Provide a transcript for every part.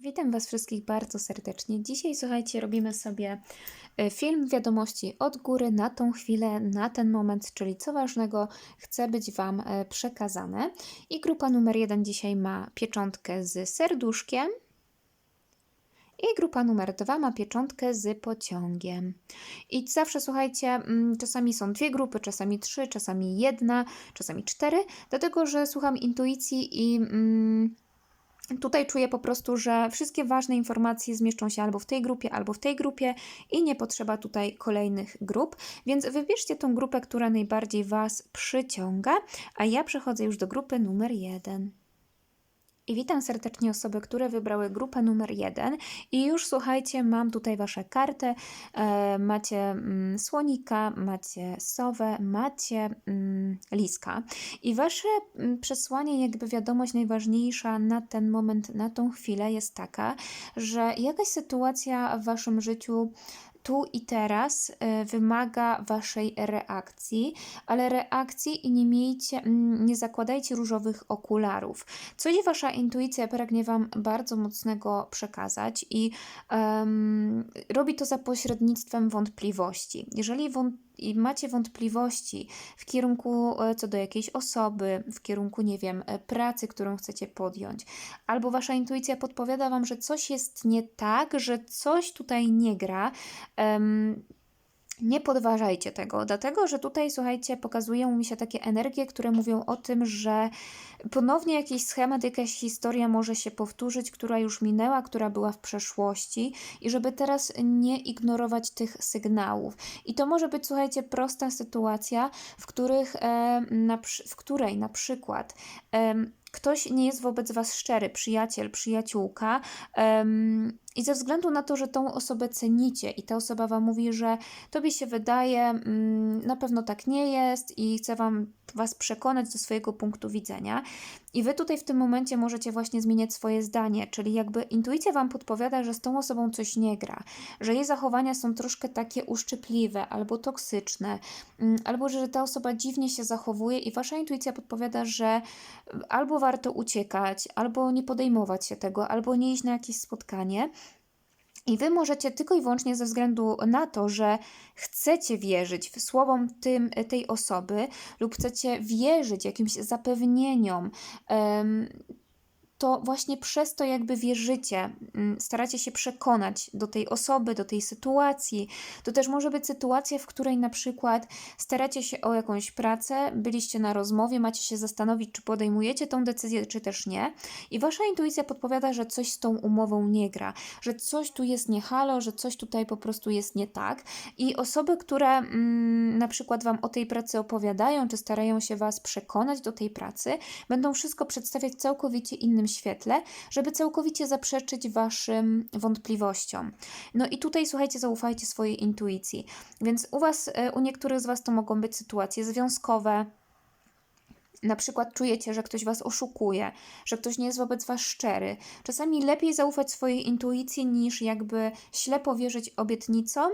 Witam Was wszystkich bardzo serdecznie. Dzisiaj, słuchajcie, robimy sobie e, film wiadomości od góry na tą chwilę, na ten moment, czyli co ważnego chce być Wam e, przekazane. I grupa numer jeden dzisiaj ma pieczątkę z serduszkiem. I grupa numer dwa ma pieczątkę z pociągiem. I zawsze słuchajcie, mm, czasami są dwie grupy, czasami trzy, czasami jedna, czasami cztery, dlatego że słucham intuicji i. Mm, Tutaj czuję po prostu, że wszystkie ważne informacje zmieszczą się albo w tej grupie, albo w tej grupie i nie potrzeba tutaj kolejnych grup, więc wybierzcie tą grupę, która najbardziej Was przyciąga, a ja przechodzę już do grupy numer jeden. I witam serdecznie osoby, które wybrały grupę numer jeden. I już słuchajcie, mam tutaj Wasze karty. E, macie mm, słonika, macie sowę, macie mm, liska. I Wasze mm, przesłanie, jakby wiadomość najważniejsza na ten moment, na tą chwilę jest taka, że jakaś sytuacja w Waszym życiu tu i teraz y, wymaga waszej reakcji, ale reakcji i nie miejcie, mm, nie zakładajcie różowych okularów. Coś wasza intuicja pragnie wam bardzo mocnego przekazać i um, robi to za pośrednictwem wątpliwości. Jeżeli wątpliwości i macie wątpliwości w kierunku e, co do jakiejś osoby, w kierunku, nie wiem, e, pracy, którą chcecie podjąć, albo wasza intuicja podpowiada wam, że coś jest nie tak, że coś tutaj nie gra, nie podważajcie tego, dlatego że tutaj, słuchajcie, pokazują mi się takie energie, które mówią o tym, że ponownie jakiś schemat, jakaś historia może się powtórzyć, która już minęła, która była w przeszłości, i żeby teraz nie ignorować tych sygnałów. I to może być, słuchajcie, prosta sytuacja, w, których, e, na, w której na przykład. E, ktoś nie jest wobec Was szczery, przyjaciel, przyjaciółka, um, i ze względu na to, że tą osobę cenicie i ta osoba Wam mówi, że Tobie się wydaje, um, na pewno tak nie jest i chce Wam Was przekonać do swojego punktu widzenia. I Wy tutaj w tym momencie możecie właśnie zmieniać swoje zdanie, czyli jakby intuicja Wam podpowiada, że z tą osobą coś nie gra, że jej zachowania są troszkę takie uszczypliwe albo toksyczne, um, albo że ta osoba dziwnie się zachowuje i Wasza intuicja podpowiada, że albo warto uciekać, albo nie podejmować się tego, albo nie iść na jakieś spotkanie. I wy możecie tylko i wyłącznie ze względu na to, że chcecie wierzyć w słowom tym, tej osoby lub chcecie wierzyć jakimś zapewnieniom, um, to właśnie przez to jakby wierzycie, mm, staracie się przekonać do tej osoby, do tej sytuacji. To też może być sytuacja, w której na przykład staracie się o jakąś pracę, byliście na rozmowie, macie się zastanowić, czy podejmujecie tą decyzję, czy też nie. I wasza intuicja podpowiada, że coś z tą umową nie gra, że coś tu jest nie halo, że coś tutaj po prostu jest nie tak. I osoby, które mm, na przykład wam o tej pracy opowiadają, czy starają się was przekonać do tej pracy, będą wszystko przedstawiać całkowicie innym świetle, żeby całkowicie zaprzeczyć Waszym wątpliwościom. No i tutaj, słuchajcie, zaufajcie swojej intuicji. Więc u Was, e, u niektórych z Was to mogą być sytuacje związkowe, na przykład czujecie, że ktoś was oszukuje, że ktoś nie jest wobec was szczery. Czasami lepiej zaufać swojej intuicji niż jakby ślepo wierzyć obietnicom,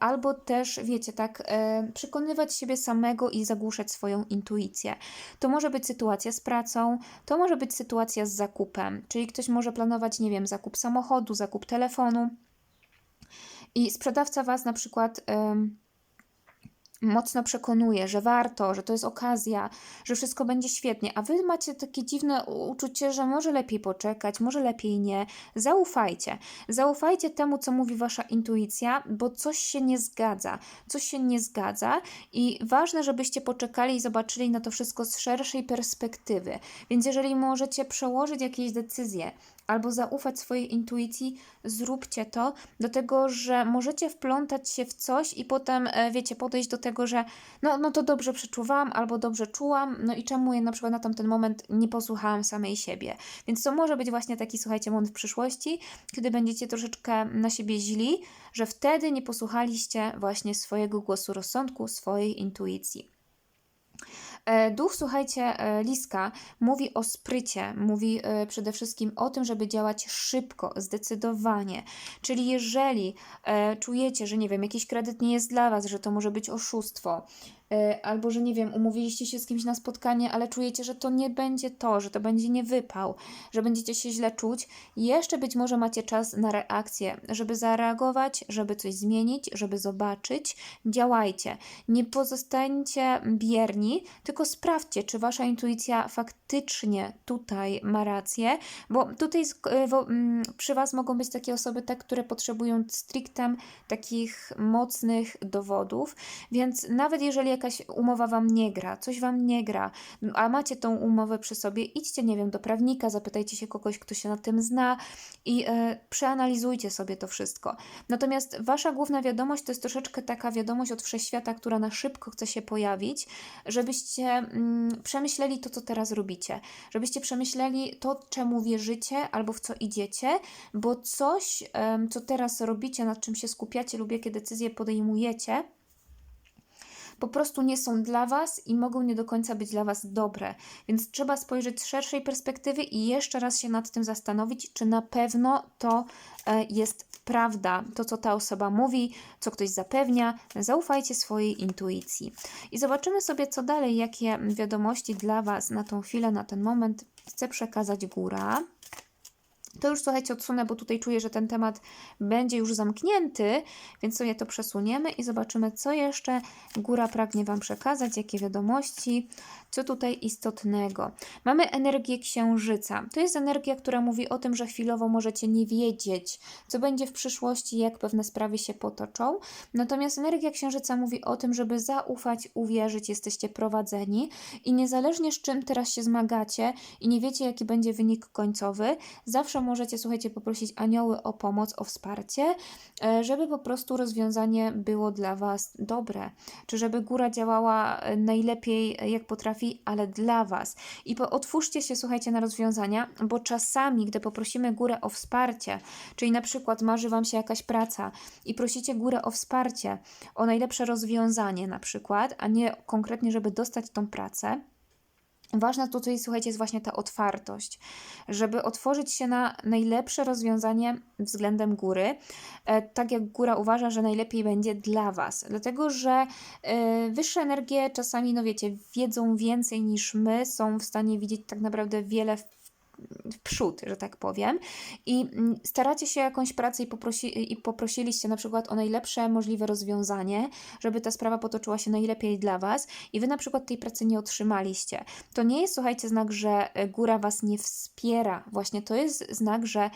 albo też, wiecie, tak, e, przekonywać siebie samego i zagłuszać swoją intuicję. To może być sytuacja z pracą, to może być sytuacja z zakupem, czyli ktoś może planować, nie wiem, zakup samochodu, zakup telefonu i sprzedawca was na przykład mocno przekonuje, że warto, że to jest okazja, że wszystko będzie świetnie, a wy macie takie dziwne uczucie, że może lepiej poczekać, może lepiej nie. Zaufajcie. Zaufajcie temu, co mówi wasza intuicja, bo coś się nie zgadza. Coś się nie zgadza i ważne, żebyście poczekali i zobaczyli na to wszystko z szerszej perspektywy. Więc jeżeli możecie przełożyć jakieś decyzje, albo zaufać swojej intuicji, zróbcie to, do tego, że możecie wplątać się w coś i potem, e, wiecie, podejść do tego, że no, no to dobrze przeczuwałam albo dobrze czułam, no i czemu ja na przykład na tamten moment nie posłuchałam samej siebie. Więc to może być właśnie taki, słuchajcie, moment w przyszłości, kiedy będziecie troszeczkę na siebie źli, że wtedy nie posłuchaliście właśnie swojego głosu rozsądku, swojej intuicji. E, duch, słuchajcie, e, Liska mówi o sprycie, mówi e, przede wszystkim o tym, żeby działać szybko, zdecydowanie. Czyli jeżeli czujecie, że nie wiem, jakiś kredyt nie jest dla Was, że to może być oszustwo, albo że nie wiem, umówiliście się z kimś na spotkanie, ale czujecie, że to nie będzie to, że to będzie nie wypał, że będziecie się źle czuć, jeszcze być może macie czas na reakcję, żeby zareagować, żeby coś zmienić, żeby zobaczyć. Działajcie. Nie pozostańcie bierni, tylko sprawdźcie, czy wasza intuicja faktycznie tutaj ma rację, bo tutaj e, mm, przy was mogą być takie osoby, te, które potrzebują strictem takich mocnych dowodów, więc nawet jeżeli jakaś umowa wam nie gra, coś wam nie gra, a macie tą umowę przy sobie, idźcie, nie wiem, do prawnika, zapytajcie się kogoś, kto się na tym zna i e, przeanalizujcie sobie to wszystko. Natomiast wasza główna wiadomość to jest troszeczkę taka wiadomość od wszechświata, która na szybko chce się pojawić, żebyście mm, przemyśleli to, co teraz robicie, żebyście przemyśleli to, czemu wierzycie albo w co idziecie, bo coś, em, co teraz robicie, nad czym się skupiacie lub jakie decyzje podejmujecie, po prostu nie są dla Was i mogą nie do końca być dla Was dobre. Więc trzeba spojrzeć z szerszej perspektywy i jeszcze raz się nad tym zastanowić, czy na pewno to e, jest prawda, to co ta osoba mówi, co ktoś zapewnia. Zaufajcie swojej intuicji. I zobaczymy sobie, co dalej, jakie wiadomości dla Was na tą chwilę, na ten moment chce przekazać góra. To już słuchajcie, odsunę, bo tutaj czuję, że ten temat będzie już zamknięty, więc sobie to przesuniemy i zobaczymy, co jeszcze góra pragnie Wam przekazać, jakie wiadomości, co tutaj istotnego. Mamy energię księżyca. To jest energia, która mówi o tym, że chwilowo możecie nie wiedzieć, co będzie w przyszłości, jak pewne sprawy się potoczą. Natomiast energia księżyca mówi o tym, żeby zaufać, uwierzyć, jesteście prowadzeni i niezależnie z czym teraz się zmagacie i nie wiecie, jaki będzie wynik końcowy, zawsze możecie, słuchajcie, poprosić anioły o pomoc, o wsparcie, e, żeby po prostu rozwiązanie było dla Was dobre, czy żeby góra działała e, najlepiej, e, jak potrafi, ale dla Was. I po, otwórzcie się, słuchajcie, na rozwiązania, bo czasami, gdy poprosimy górę o wsparcie, czyli na przykład marzy Wam się jakaś praca i prosicie górę o wsparcie, o najlepsze rozwiązanie na przykład, a nie konkretnie, żeby dostać tą pracę, Ważna tutaj, słuchajcie, jest właśnie ta otwartość, żeby otworzyć się na najlepsze rozwiązanie względem góry, e, tak jak góra uważa, że najlepiej będzie dla Was. Dlatego, że e, wyższe energie czasami, no wiecie, wiedzą więcej niż my, są w stanie widzieć tak naprawdę wiele w przód, że tak powiem, i mm, staracie się jakąś pracę i, poprosi, i poprosiliście na przykład o najlepsze możliwe rozwiązanie, żeby ta sprawa potoczyła się najlepiej dla Was, i Wy na przykład tej pracy nie otrzymaliście. To nie jest, słuchajcie, znak, że e, góra Was nie wspiera. Właśnie to jest znak, że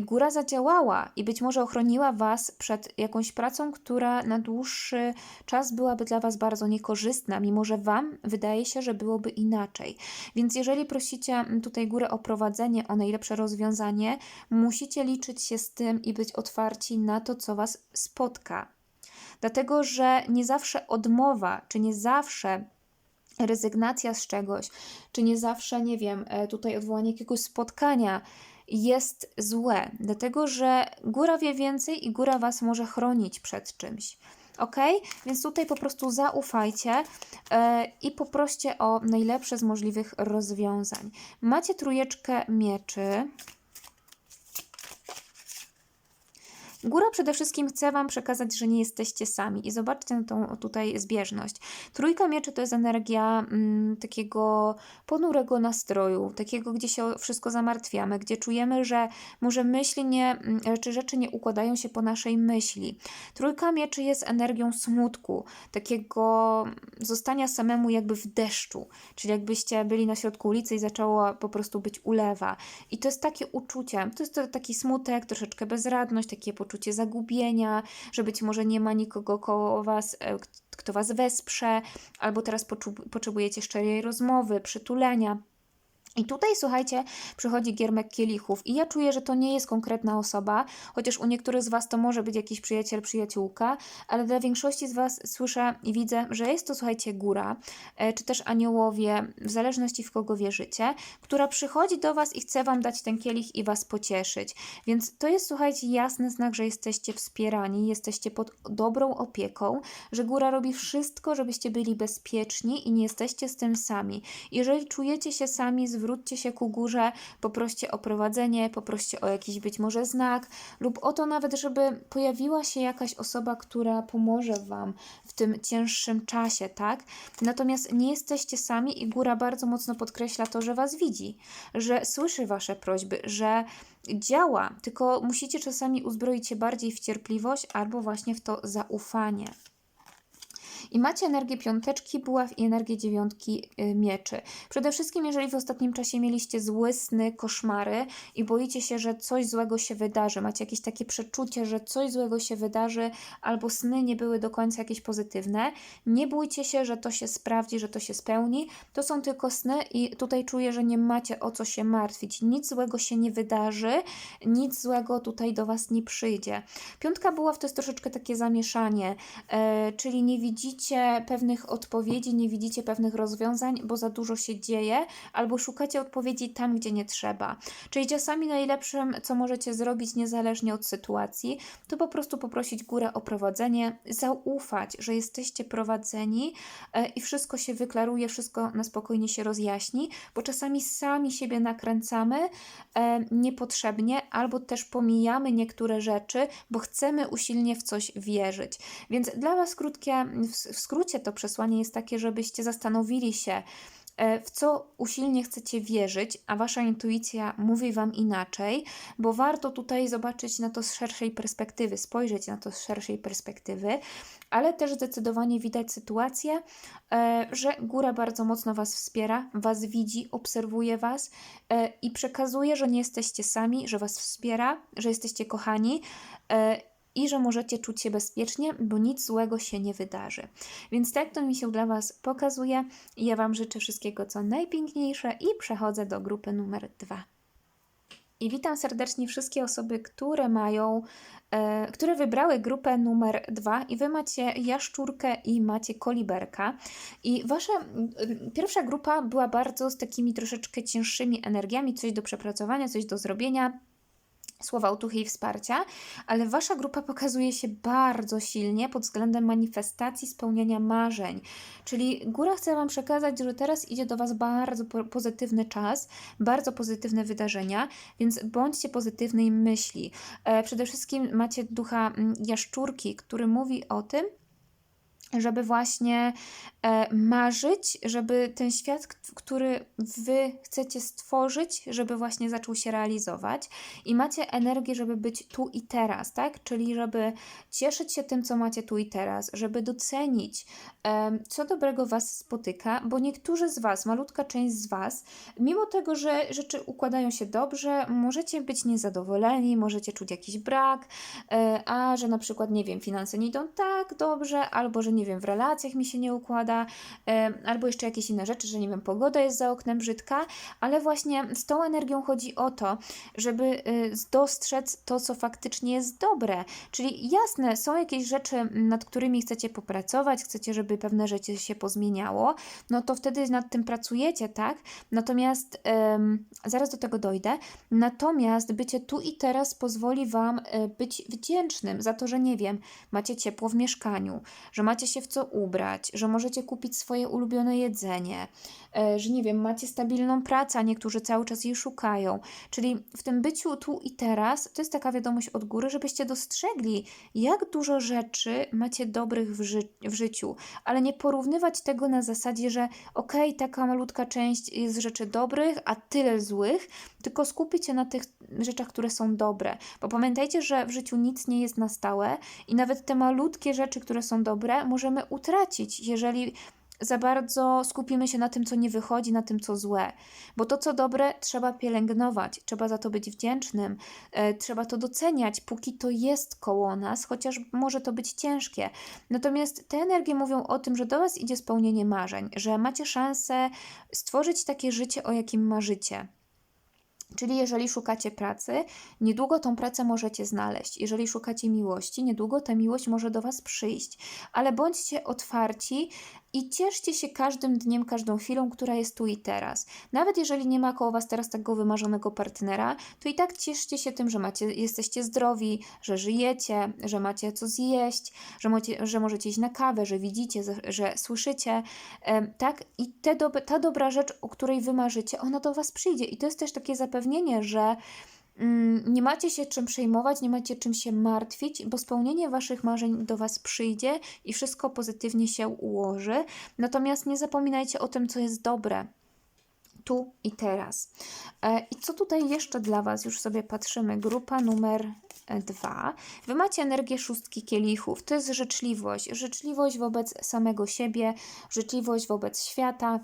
góra zadziałała i być może ochroniła Was przed jakąś pracą, która na dłuższy czas byłaby dla Was bardzo niekorzystna, mimo że Wam wydaje się, że byłoby inaczej. Więc jeżeli prosicie tutaj górę o prowadzenie, o najlepsze rozwiązanie, musicie liczyć się z tym i być otwarci na to, co Was spotka. Dlatego, że nie zawsze odmowa, czy nie zawsze rezygnacja z czegoś, czy nie zawsze, nie wiem, e, tutaj odwołanie jakiegoś spotkania jest złe, dlatego że góra wie więcej i góra Was może chronić przed czymś. Ok? Więc tutaj po prostu zaufajcie yy, i poproście o najlepsze z możliwych rozwiązań. Macie trójeczkę mieczy. Góra przede wszystkim chce Wam przekazać, że nie jesteście sami i zobaczcie tą tutaj zbieżność. Trójka mieczy to jest energia mm, takiego ponurego nastroju, takiego, gdzie się wszystko zamartwiamy, gdzie czujemy, że może myśli nie, mm, czy rzeczy nie układają się po naszej myśli. Trójka mieczy jest energią smutku, takiego zostania samemu jakby w deszczu, czyli jakbyście byli na środku ulicy i zaczęło po prostu być ulewa. I to jest takie uczucie, to jest to taki smutek, troszeczkę bezradność, takie poczucie poczucie zagubienia, że być może nie ma nikogo koło Was, e, kto Was wesprze, albo teraz potrzebujecie szczerej rozmowy, przytulenia. I tutaj, słuchajcie, przychodzi giermek kielichów i ja czuję, że to nie jest konkretna osoba, chociaż u niektórych z Was to może być jakiś przyjaciel, przyjaciółka, ale dla większości z Was słyszę i widzę, że jest to, słuchajcie, góra, e, czy też aniołowie, w zależności w kogo wierzycie, która przychodzi do Was i chce Wam dać ten kielich i Was pocieszyć. Więc to jest, słuchajcie, jasny znak, że jesteście wspierani, jesteście pod dobrą opieką, że góra robi wszystko, żebyście byli bezpieczni i nie jesteście z tym sami. Jeżeli czujecie się sami, zwróćcie zwróćcie się ku górze, poproście o prowadzenie, poproście o jakiś być może znak, lub o to nawet, żeby pojawiła się jakaś osoba, która pomoże Wam w tym cięższym czasie, tak? Natomiast nie jesteście sami i góra bardzo mocno podkreśla to, że Was widzi, że słyszy Wasze prośby, że działa, tylko musicie czasami uzbroić się bardziej w cierpliwość albo właśnie w to zaufanie. I macie energię piąteczki buław i energię dziewiątki y, mieczy. Przede wszystkim, jeżeli w ostatnim czasie mieliście złe sny, koszmary i boicie się, że coś złego się wydarzy, macie jakieś takie przeczucie, że coś złego się wydarzy, albo sny nie były do końca jakieś pozytywne, nie bójcie się, że to się sprawdzi, że to się spełni. To są tylko sny i tutaj czuję, że nie macie o co się martwić. Nic złego się nie wydarzy, nic złego tutaj do Was nie przyjdzie. Piątka buław to jest troszeczkę takie zamieszanie, e, czyli nie widzicie widzicie pewnych odpowiedzi, nie widzicie pewnych rozwiązań, bo za dużo się dzieje, albo szukacie odpowiedzi tam, gdzie nie trzeba. Czyli czasami najlepszym, co możecie zrobić, niezależnie od sytuacji, to po prostu poprosić górę o prowadzenie, zaufać, że jesteście prowadzeni e, i wszystko się wyklaruje, wszystko na spokojnie się rozjaśni, bo czasami sami siebie nakręcamy e, niepotrzebnie, albo też pomijamy niektóre rzeczy, bo chcemy usilnie w coś wierzyć. Więc dla Was krótkie w skrócie to przesłanie jest takie, żebyście zastanowili się, e, w co usilnie chcecie wierzyć, a wasza intuicja mówi wam inaczej, bo warto tutaj zobaczyć na to z szerszej perspektywy, spojrzeć na to z szerszej perspektywy, ale też zdecydowanie widać sytuację, e, że góra bardzo mocno was wspiera, was widzi, obserwuje was e, i przekazuje, że nie jesteście sami, że was wspiera, że jesteście kochani i że możecie czuć się bezpiecznie, bo nic złego się nie wydarzy. Więc tak to mi się dla Was pokazuje. Ja Wam życzę wszystkiego co najpiękniejsze i przechodzę do grupy numer dwa. I witam serdecznie wszystkie osoby, które mają, e, które wybrały grupę numer dwa i wy macie jaszczurkę i macie koliberka. I wasza pierwsza grupa była bardzo z takimi troszeczkę cięższymi energiami, coś do przepracowania, coś do zrobienia słowa otuchy i wsparcia, ale wasza grupa pokazuje się bardzo silnie pod względem manifestacji spełniania marzeń. Czyli góra chce wam przekazać, że teraz idzie do was bardzo pozytywny czas, bardzo pozytywne wydarzenia, więc bądźcie pozytywnej myśli. E, przede wszystkim macie ducha mm, jaszczurki, który mówi o tym, żeby właśnie e, marzyć, żeby ten świat, który wy chcecie stworzyć, żeby właśnie zaczął się realizować i macie energię, żeby być tu i teraz, tak? Czyli żeby cieszyć się tym, co macie tu i teraz, żeby docenić, e, co dobrego was spotyka, bo niektórzy z was, malutka część z was, mimo tego, że rzeczy układają się dobrze, możecie być niezadowoleni, możecie czuć jakiś brak, e, a że na przykład, nie wiem, finanse nie idą tak dobrze, albo że nie wiem, w relacjach mi się nie układa, albo jeszcze jakieś inne rzeczy, że nie wiem, pogoda jest za oknem brzydka, ale właśnie z tą energią chodzi o to, żeby y, dostrzec to, co faktycznie jest dobre. Czyli jasne, są jakieś rzeczy, nad którymi chcecie popracować, chcecie, żeby pewne rzeczy się pozmieniało, no to wtedy nad tym pracujecie, tak? Natomiast zaraz do tego dojdę. Natomiast bycie tu i teraz pozwoli Wam e, być wdzięcznym za to, że nie wiem, macie ciepło w mieszkaniu, że macie się w co ubrać, że możecie kupić swoje ulubione jedzenie, e, że nie wiem, macie stabilną pracę, a niektórzy cały czas jej szukają. Czyli w tym byciu tu i teraz to jest taka wiadomość od góry, żebyście dostrzegli, jak dużo rzeczy macie dobrych w, ży w życiu, ale nie porównywać tego na zasadzie, że okej, okay, taka malutka część jest rzeczy dobrych, a tyle złych, tylko skupić się na tych rzeczach, które są dobre. Bo pamiętajcie, że w życiu nic nie jest na stałe i nawet te malutkie rzeczy, które są dobre, możemy utracić, jeżeli za bardzo skupimy się na tym, co nie wychodzi, na tym, co złe. Bo to, co dobre, trzeba pielęgnować, trzeba za to być wdzięcznym, e, trzeba to doceniać, póki to jest koło nas, chociaż może to być ciężkie. Natomiast te energie mówią o tym, że do Was idzie spełnienie marzeń, że macie szansę stworzyć takie życie, o jakim marzycie. Czyli jeżeli szukacie pracy, niedługo tą pracę możecie znaleźć. Jeżeli szukacie miłości, niedługo ta miłość może do Was przyjść. Ale bądźcie otwarci i cieszcie się każdym dniem, każdą chwilą, która jest tu i teraz. Nawet jeżeli nie ma koło Was teraz takiego wymarzonego partnera, to i tak cieszcie się tym, że macie, jesteście zdrowi, że żyjecie, że macie co zjeść, że, mocie, że możecie iść na kawę, że widzicie, że, słyszycie. Tak? I te ta dobra rzecz, o której Wy marzycie, ona do Was przyjdzie. I to jest też takie zapewnienie, że Nie macie się czym przejmować, nie macie czym się martwić, bo spełnienie Waszych marzeń do Was przyjdzie i wszystko pozytywnie się ułoży. Natomiast nie zapominajcie o tym, co jest dobre. Tu i teraz. E, I co tutaj jeszcze dla Was? Już sobie patrzymy. Grupa numer e, dwa. Wy macie energię szóstki kielichów. To jest życzliwość. Życzliwość wobec samego siebie, życzliwość wobec świata,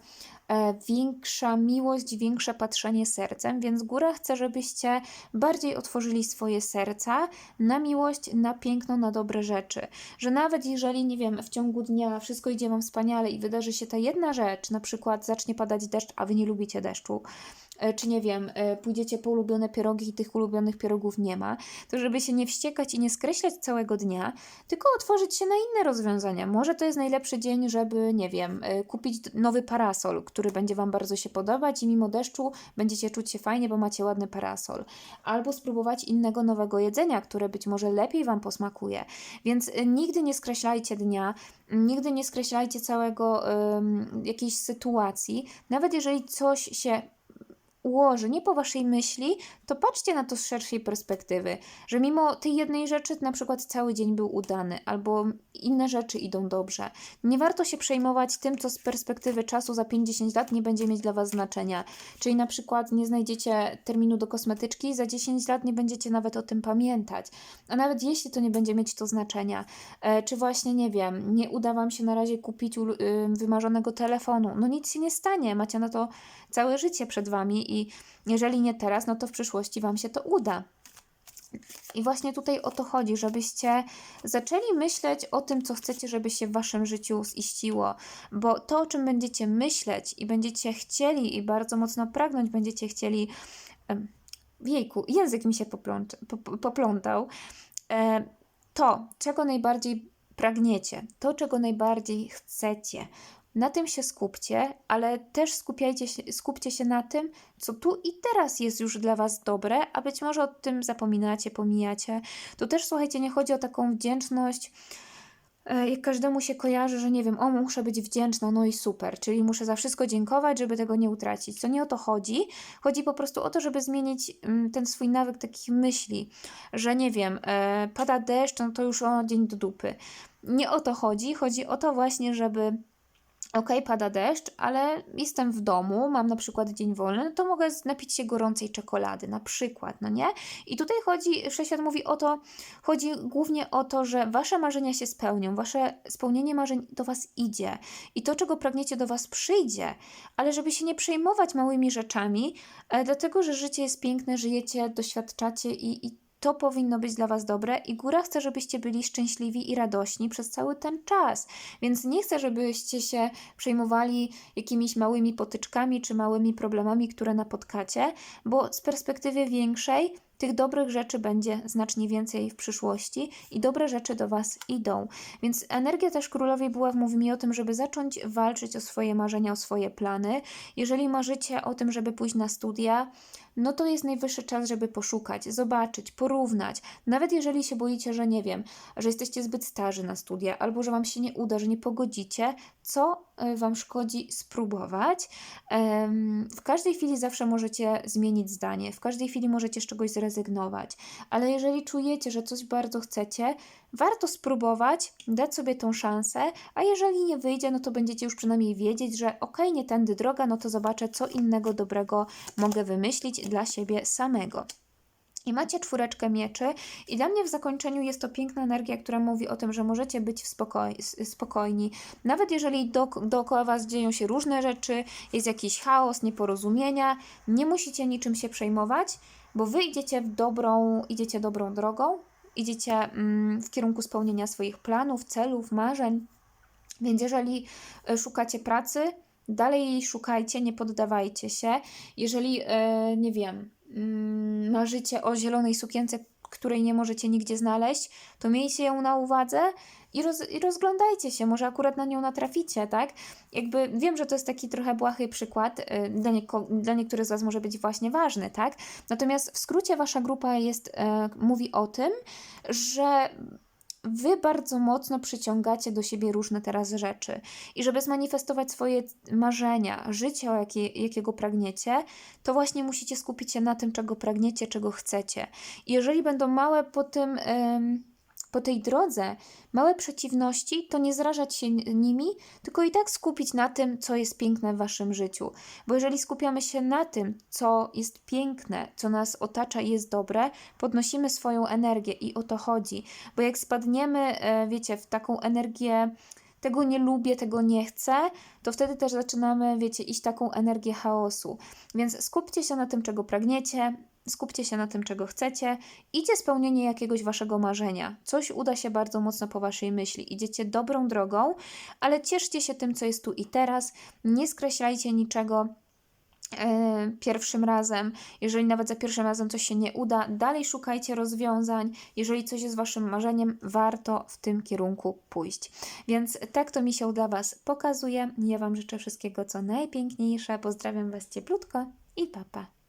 większa miłość, większe patrzenie sercem, więc góra chce, żebyście bardziej otworzyli swoje serca na miłość, na piękno, na dobre rzeczy. Że nawet jeżeli, nie wiem, w ciągu dnia wszystko idzie Wam wspaniale i wydarzy się ta jedna rzecz, na przykład zacznie padać deszcz, a Wy nie lubicie deszczu, e, czy nie wiem, e, pójdziecie po ulubione pierogi i tych ulubionych pierogów nie ma, to żeby się nie wściekać i nie skreślać całego dnia, tylko otworzyć się na inne rozwiązania. Może to jest najlepszy dzień, żeby, nie wiem, e, kupić nowy parasol, który będzie Wam bardzo się podobać i mimo deszczu będziecie czuć się fajnie, bo macie ładny parasol. Albo spróbować innego nowego jedzenia, które być może lepiej Wam posmakuje. Więc e, nigdy nie skreślajcie dnia, nigdy nie skreślajcie całego em, jakiejś sytuacji, nawet jeżeli coś się ułoży nie po waszej myśli, to patrzcie na to z szerszej perspektywy, że mimo tej jednej rzeczy na przykład cały dzień był udany, albo inne rzeczy idą dobrze. Nie warto się przejmować tym, co z perspektywy czasu za 50 lat nie będzie mieć dla was znaczenia. Czyli na przykład nie znajdziecie terminu do kosmetyczki, za 10 lat nie będziecie nawet o tym pamiętać. A nawet jeśli to nie będzie mieć to znaczenia, e, czy właśnie nie wiem, nie uda wam się na razie kupić y, wymarzonego telefonu, no nic się nie stanie, macie na to całe życie przed wami i jeżeli nie teraz, no to w przyszłości wam się to uda. I właśnie tutaj o to chodzi, żebyście zaczęli myśleć o tym, co chcecie, żeby się w waszym życiu ziściło, bo to, o czym będziecie myśleć i będziecie chcieli i bardzo mocno pragnąć, będziecie chcieli. Jejku, język mi się poplątał. E, To, czego najbardziej pragniecie, to, czego najbardziej chcecie, na tym się skupcie, ale też skupiajcie się, skupcie się na tym, co tu i teraz jest już dla Was dobre, a być może o tym zapominacie, pomijacie. Tu też, słuchajcie, nie chodzi o taką wdzięczność, e, jak każdemu się kojarzy, że nie wiem, o muszę być wdzięczna, no i super, czyli muszę za wszystko dziękować, żeby tego nie utracić. To nie o to chodzi. Chodzi po prostu o to, żeby zmienić mm, ten swój nawyk takich myśli, że nie wiem, e, pada deszcz, no to już o dzień do dupy. Nie o to chodzi. Chodzi o to właśnie, żeby Okej, pada deszcz, ale jestem w domu, mam na przykład dzień wolny, no to mogę napić się gorącej czekolady, na przykład, no nie? I tutaj chodzi, Wszechświat mówi o to, chodzi głównie o to, że wasze marzenia się spełnią, wasze spełnienie marzeń do was idzie i to, czego pragniecie, do was przyjdzie, ale żeby się nie przejmować małymi rzeczami, e, dlatego, że życie jest piękne, żyjecie, doświadczacie i, i to powinno być dla Was dobre i góra chce, żebyście byli szczęśliwi i radośni przez cały ten czas. Więc nie chcę, żebyście się przejmowali jakimiś małymi potyczkami czy małymi problemami, które napotkacie, bo z perspektywy większej tych dobrych rzeczy będzie znacznie więcej w przyszłości i dobre rzeczy do Was idą. Więc energia też królowej była mówi mi o tym, żeby zacząć walczyć o swoje marzenia, o swoje plany. Jeżeli marzycie o tym, żeby pójść na studia, no to jest najwyższy czas, żeby poszukać, zobaczyć, porównać. Nawet jeżeli się boicie, że nie wiem, że jesteście zbyt starzy na studia, albo że Wam się nie uda, że nie pogodzicie, co y, Wam szkodzi spróbować. W każdej chwili zawsze możecie zmienić zdanie, w każdej chwili możecie z czegoś zrezygnować, ale jeżeli czujecie, że coś bardzo chcecie, warto spróbować, dać sobie tą szansę, a jeżeli nie wyjdzie, no to będziecie już przynajmniej wiedzieć, że okej, nie tędy droga, no to zobaczę, co innego dobrego mogę wymyślić dla siebie samego. I macie czwóreczkę mieczy, i dla mnie w zakończeniu jest to piękna energia, która mówi o tym, że możecie być spokoj, spokojni. Nawet jeżeli do, dookoła Was dzieją się różne rzeczy, jest jakiś chaos, nieporozumienia, nie musicie niczym się przejmować, bo Wy idziecie w dobrą, idziecie dobrą drogą, idziecie mm, w kierunku spełnienia swoich planów, celów, marzeń. Więc jeżeli e, szukacie pracy, dalej jej szukajcie, nie poddawajcie się. Jeżeli, e, nie wiem, mm, marzycie o zielonej sukience, której nie możecie nigdzie znaleźć, to miejcie ją na uwadze i, roz, i rozglądajcie się, może akurat na nią natraficie, tak? Jakby wiem, że to jest taki trochę błahy przykład, y, dla, nieko, dla niektórych z Was może być właśnie ważny, tak? Natomiast w skrócie Wasza grupa jest, e, mówi o tym, że Wy bardzo mocno przyciągacie do siebie różne teraz rzeczy. I żeby zmanifestować swoje marzenia, życie, jakie, jakiego pragniecie, to właśnie musicie skupić się na tym, czego pragniecie, czego chcecie. I jeżeli będą małe po tym. Po tej drodze małe przeciwności, to nie zrażać się nimi, tylko i tak skupić na tym, co jest piękne w waszym życiu. Bo jeżeli skupiamy się na tym, co jest piękne, co nas otacza i jest dobre, podnosimy swoją energię i o to chodzi. Bo jak spadniemy, e, wiecie, w taką energię tego nie lubię, tego nie chcę, to wtedy też zaczynamy, wiecie, iść taką energię chaosu. Więc skupcie się na tym, czego pragniecie, skupcie się na tym, czego chcecie. Idzie spełnienie jakiegoś waszego marzenia. Coś uda się bardzo mocno po waszej myśli. Idziecie dobrą drogą, ale cieszcie się tym, co jest tu i teraz. Nie skreślajcie niczego e, pierwszym razem. Jeżeli nawet za pierwszym razem coś się nie uda, dalej szukajcie rozwiązań. Jeżeli coś jest waszym marzeniem, warto w tym kierunku pójść. Więc tak to mi się dla was pokazuje. Ja wam życzę wszystkiego co najpiękniejsze. Pozdrawiam was cieplutko i papa.